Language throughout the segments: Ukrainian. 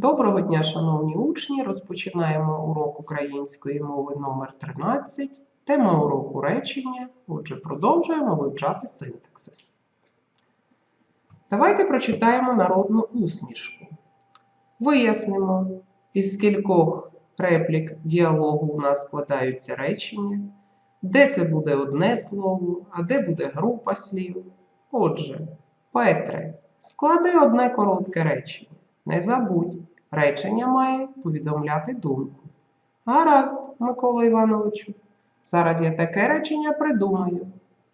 Доброго дня, шановні учні! Розпочинаємо урок української мови номер 13 Тема уроку речення. Отже, продовжуємо вивчати синтаксис. Давайте прочитаємо народну усмішку. Вияснимо, із скількох реплік діалогу у нас складаються речення, де це буде одне слово, а де буде група слів. Отже, Петре, склади одне коротке речення. Не забудь, речення має повідомляти думку. Гаразд, Микола Івановичу. Зараз я таке речення придумаю.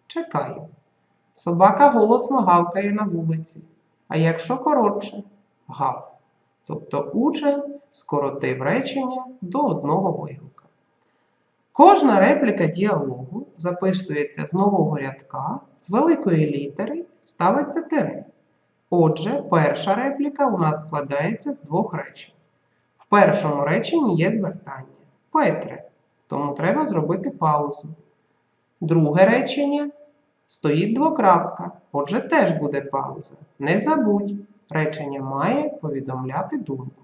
Чекаю. Собака голосно гавкає на вулиці. А якщо коротше, гав. Тобто учень скоротив речення до одного вигука. Кожна репліка діалогу записується з нового рядка, з великої літери ставиться тире. Отже, перша репліка у нас складається з двох речень. В першому реченні є звертання Петре, тому треба зробити паузу. Друге речення стоїть двокрапка, отже, теж буде пауза. Не забудь, речення має повідомляти думку.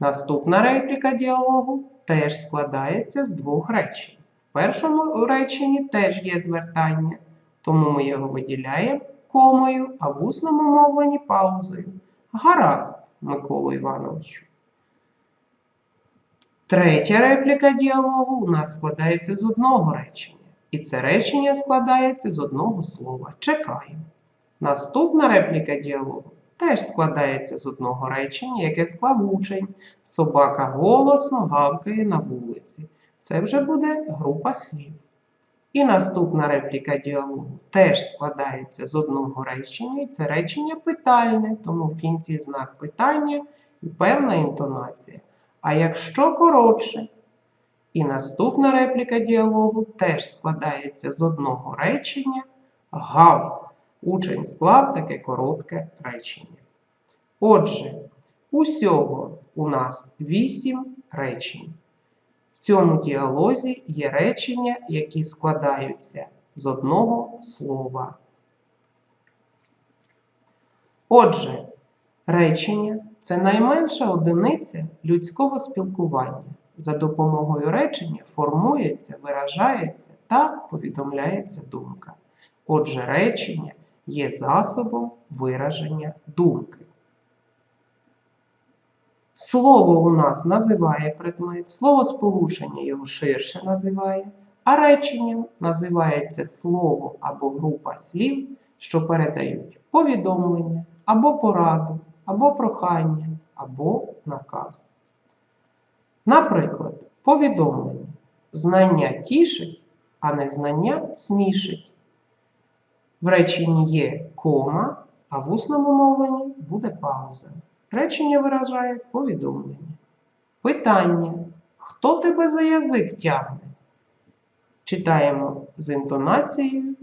Наступна репліка діалогу теж складається з двох речень. В першому реченні теж є звертання, тому ми його виділяємо комою, а в усному мовленні паузою. Гаразд, Миколу Івановичу. Третя репліка діалогу у нас складається з одного речення. І це речення складається з одного слова. Чекаю. Наступна репліка діалогу теж складається з одного речення, яке склав учень. Собака голосно гавкає на вулиці. Це вже буде група слів. І наступна репліка діалогу теж складається з одного речення, і це речення питальне, тому в кінці знак питання і певна інтонація. А якщо коротше, і наступна репліка діалогу теж складається з одного речення гав. Учень склав таке коротке речення. Отже, усього у нас вісім речень. Цьому діалозі є речення, які складаються з одного слова. Отже, речення це найменша одиниця людського спілкування. За допомогою речення формується, виражається та повідомляється думка. Отже, речення є засобом вираження думки. Слово у нас називає предмет, слово сполучення його ширше називає, а реченням називається слово або група слів, що передають повідомлення, або пораду, або прохання, або наказ. Наприклад, повідомлення. Знання тішить, а незнання смішить. В реченні є кома, а в усному мовленні буде пауза. Речення виражає повідомлення. Питання. Хто тебе за язик тягне? Читаємо з інтонацією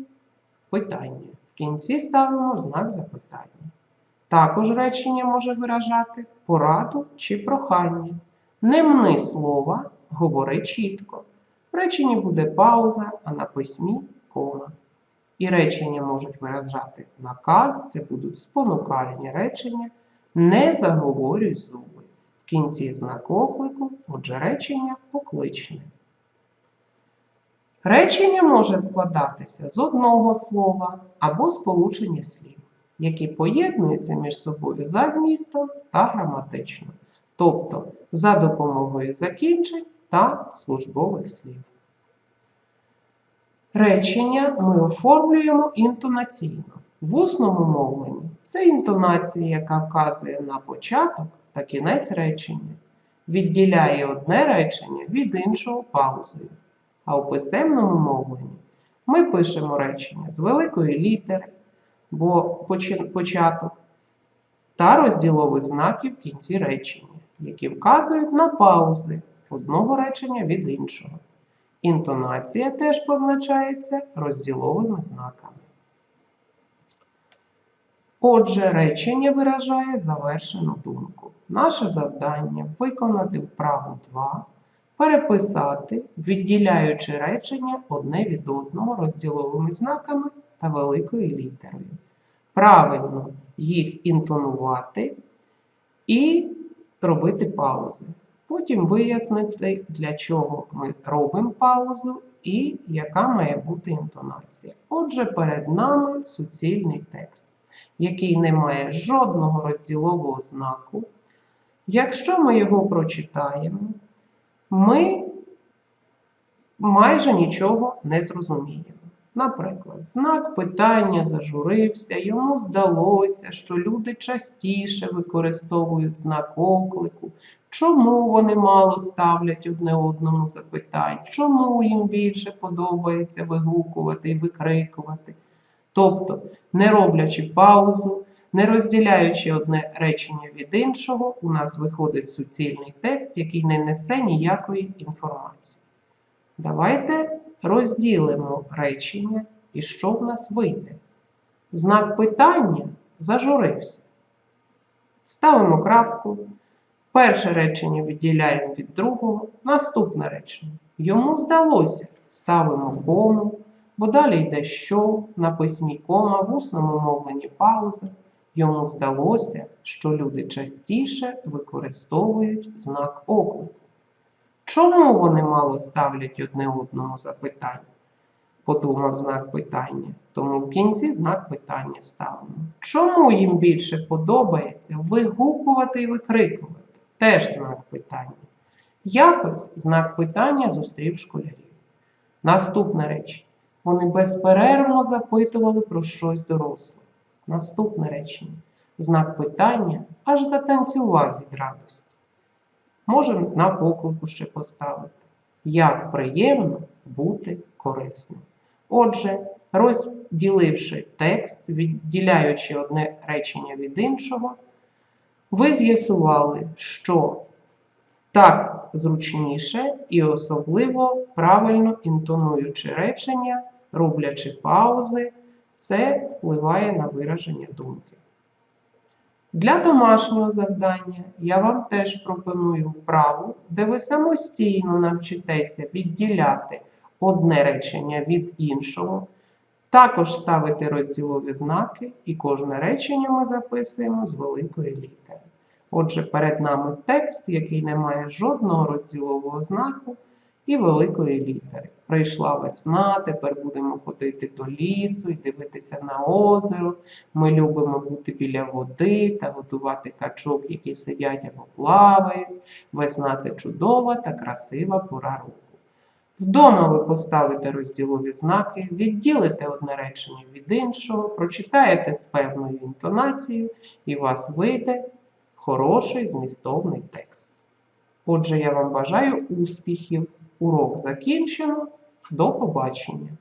питання. В кінці ставимо знак запитання. Також речення може виражати пораду чи прохання. Не мни слова, говори чітко. В реченні буде пауза, а на письмі кома. І речення можуть виражати наказ, це будуть спонукальні речення. Не заговорюй зуби. В кінці знак оклику, отже, речення покличне. Речення може складатися з одного слова або сполучення слів, які поєднуються між собою за змістом та граматично, тобто за допомогою закінчень та службових слів. Речення ми оформлюємо інтонаційно. В усному мовленні це інтонація, яка вказує на початок та кінець речення, відділяє одне речення від іншого паузою. А у писемному мовленні ми пишемо речення з великої літери, бо початок та розділових знаків в кінці речення, які вказують на паузи одного речення від іншого. Інтонація теж позначається розділовими знаками. Отже, речення виражає завершену думку. Наше завдання виконати вправу 2, переписати, відділяючи речення одне від одного розділовими знаками та великою літерою. Правильно їх інтонувати і робити паузи. Потім вияснити, для чого ми робимо паузу і яка має бути інтонація. Отже, перед нами суцільний текст, який не має жодного розділового знаку. Якщо ми його прочитаємо, ми майже нічого не зрозуміємо. Наприклад, знак питання зажурився, йому здалося, що люди частіше використовують знак оклику. Чому вони мало ставлять одне одному запитань? Чому їм більше подобається вигукувати і викрикувати? Тобто, не роблячи паузу, не розділяючи одне речення від іншого, у нас виходить суцільний текст, який не несе ніякої інформації. Давайте розділимо речення і що в нас вийде. Знак питання зажурився. Ставимо крапку. Перше речення відділяємо від другого. Наступне речення. Йому здалося. Ставимо кому, бо далі йде що, на письмі кома, в усному мовленні пауза. Йому здалося, що люди частіше використовують знак оклику. Чому вони мало ставлять одне одному запитання? Подумав знак питання, тому в кінці знак питання ставимо. Чому їм більше подобається вигукувати і викрикувати? Теж знак питання. Якось знак питання зустрів школярів. Наступне речення. Вони безперервно запитували про щось доросле. Наступне речення. Знак питання аж затанцював від радості. Можемо знак оклику ще поставити. Як приємно бути корисним. Отже, розділивши текст, відділяючи одне речення від іншого, ви з'ясували, що так зручніше і особливо правильно інтонуючи речення, роблячи паузи, це впливає на вираження думки. Для домашнього завдання я вам теж пропоную вправу, де ви самостійно навчитеся відділяти одне речення від іншого, також ставити розділові знаки, і кожне речення ми записуємо з великої літери. Отже, перед нами текст, який не має жодного розділового знаку і великої літери. Прийшла весна, тепер будемо ходити до лісу і дивитися на озеро. Ми любимо бути біля води та готувати качок, які сидять або плавають. Весна це чудова та красива пора року. Вдома ви поставите розділові знаки, відділите одне речення від іншого, прочитаєте з певною інтонацією, і вас вийде хороший змістовний текст. Отже, я вам бажаю успіхів. Урок закінчено. До побачення!